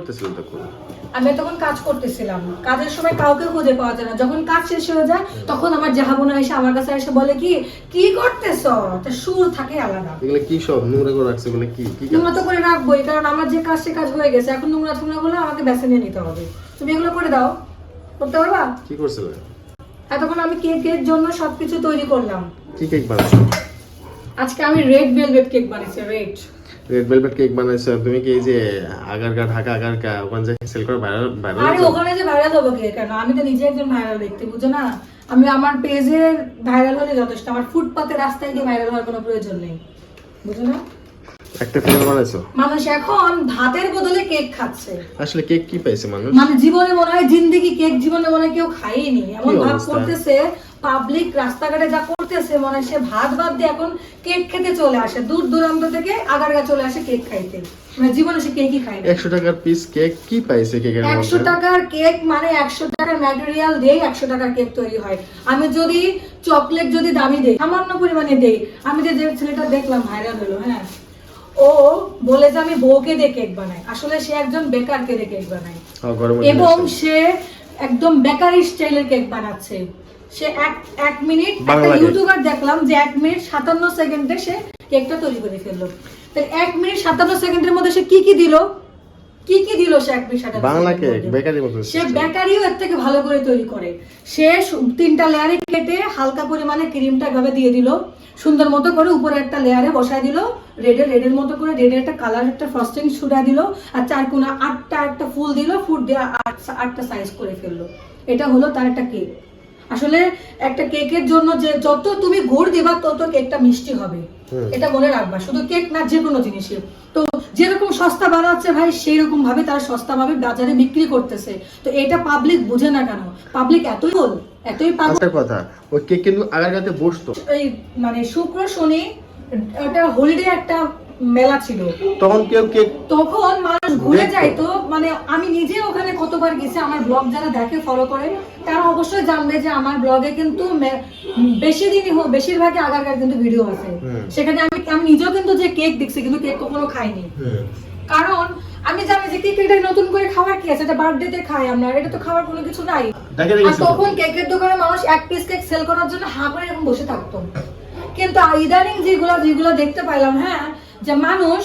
করতেছিলেন তখন? আমি তখন কাজ করতেছিলাম। কাজের সময় কাউকে খুঁজে পাওয়া যায় না। যখন কাজ শেষ হয়ে যায় তখন আমার জাহাবনা এসে আমার কাছে এসে বলে কি কি করতেছ? তা সুর থাকে আলাদা। এগুলো কি সব? নোংরা করে রাখছে এগুলো কি? কি নোংরা তো করে রাখবোই কারণ আমার যে কাজ সে কাজ হয়ে গেছে। এখন নোংরা টোংরা গুলো আমাকে বেছে নিয়ে নিতে হবে। তুমি এগুলো করে দাও। করতে পারবা? কি এতক্ষণ আমি কেকের জন্য সবকিছু তৈরি করলাম। কি কেক আজকে আমি রেড ভেলভেট কেক বানিয়েছি রেড। রেড ভেলভেট কেক বানাইছো তুমি কি এই যে আগারকা ঢাকা আগারকা ওখানে যে সেল করে ভাইরাল আরে ভাইরাল ওখানে যে ভাইরাল হব কে? কেন? আমি তো নিজে একজন ভাইরাল ব্যক্তি বুঝো না? আমি আমার পেজে ভাইরাল হলে যথেষ্ট আমার ফুটপাতে রাস্তায় গিয়ে ভাইরাল হওয়ার কোনো প্রয়োজন নেই বুঝো না? একটা ফিল্ম বানাইছো? মানুষ এখন ভাতের বদলে কেক খাচ্ছে। আসলে কেক কি পাইছে মানুষ? মানে জীবনে মনে হয় জিন্দিগি কেক জীবনে মনে হয় কেউ খাইনি এমন ভাব করতেছে পাবলিক রাস্তাঘাটে যা করতেছে মনে হয় সে ভাত বাদ দিয়ে এখন কেক খেতে চলে আসে। দূর দূরান্ত থেকে আগারগা চলে আসে কেক খাইতে। মানে জীবনে সে কেকই খায় একশো টাকার পিস কেক কি পাইছে কেকের একশো টাকার কেক মানে একশো টাকার ম্যাটেরিয়াল দিয়ে একশো টাকার কেক তৈরি হয়। আমি যদি চকলেট যদি দামি দেই সামান্য পরিমাণে দেই আমি যে ছেলেটা দেখলাম ভাইরাল হলো হ্যাঁ? ও বলে যে আমি বউকে দিয়ে কেক বানাই। আসলে সে একজন বেকারকে দিয়ে কেক বানায়। হ্যাঁ, এবং সে একদম বেকারি স্টাইলের কেক বানাচ্ছে। সে এক এক মিনিট একটা ইউটিউবার দেখলাম যে এক মিনিট সাতান্ন সেকেন্ডে সে কেকটা তৈরি করে ফেলল। তাহলে এক মিনিট সাতান্ন সেকেন্ডের মধ্যে সে কি কি দিল? কি কি দিল সে এক মিনিট বাংলা কেক বেকারি মতো সে বেকারিও এর থেকে ভালো করে তৈরি করে। সে তিনটা লেয়ারে কেটে হালকা পরিমাণে ক্রিমটা এভাবে দিয়ে দিল। সুন্দর মতো করে উপরে একটা লেয়ারে বসায় দিল। রেডের রেডের মতো করে রেডের একটা কালার একটা ফ্রস্টিং ছুড়া দিল। আর চার কোনা আটটা একটা ফুল দিল ফুল দিয়ে আট- আটটা সাইজ করে ফেলল। এটা হলো তার একটা কেক আসলে একটা কেকের জন্য যে যত তুমি গুড় দিবা তত কেকটা মিষ্টি হবে। এটা মনে রাখবা। শুধু কেক না যে কোনো জিনিসই। তো যেরকম সস্তা বানাচ্ছে ভাই সেই রকম ভাবে তারা সস্তা ভাবে বাজারে বিক্রি করতেছে। তো এটা পাবলিক বুঝে না কেন? পাবলিক এতই বল এতই পাগল কথা ওই কেক কিন্তু আগার গাতে বসতো। এই মানে শুক্র শনি ওটা হলিডে একটা মেলা ছিল। তখন কেউ কেক তখন মানুষ ঘুরে। যাইতো মানে আমি নিজে ওখানে কতবার গেছি আমার ব্লগ যারা দেখে ফলো করে তারা অবশ্যই জানবে যে আমার ব্লগে কিন্তু বেশি দিনই হোক বেশিরভাগই আগারকার কিন্তু ভিডিও আছে। সেখানে আমি আমি নিজেও কিন্তু যে কেক দেখছি কিন্তু কেক কখনো খাইনি। কারণ আমি জানি যে কেক এটা নতুন করে খাওয়ার কি আছে এটা বার্থডেতে খাই আমরা এটা তো খাওয়ার কোনো কিছু নাই। আর তখন কেকের দোকানে মানুষ এক পিস কেক সেল করার জন্য হা করে এরকম বসে থাকতো। কিন্তু ইদানিং যেগুলো যেগুলো দেখতে পাইলাম হ্যাঁ যে মানুষ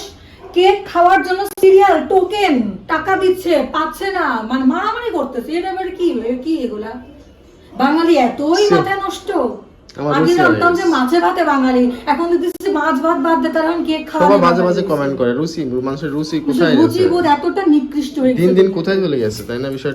কেক খাওয়ার জন্য সিরিয়াল টোকেন টাকা দিচ্ছে পাচ্ছে না মানে মারামারি করতেছে। এটা এবার কি কি এগুলা? বাঙালি এতই মাথা নষ্ট। আগে জানতাম যে। মাছে ভাতে বাঙালি। এখন দেখতেছি মাছ ভাত বাদ দিয়ে তারা কেক খাওয়া সবাই বাজে বাজে কমেন্ট করে রুচি মানুষের রুচি কোথায় রুচি বোধ এতটা নিকৃষ্ট হয়ে দিন গেছে দিন কোথায় চলে গেছে তাই না বিষয়টা?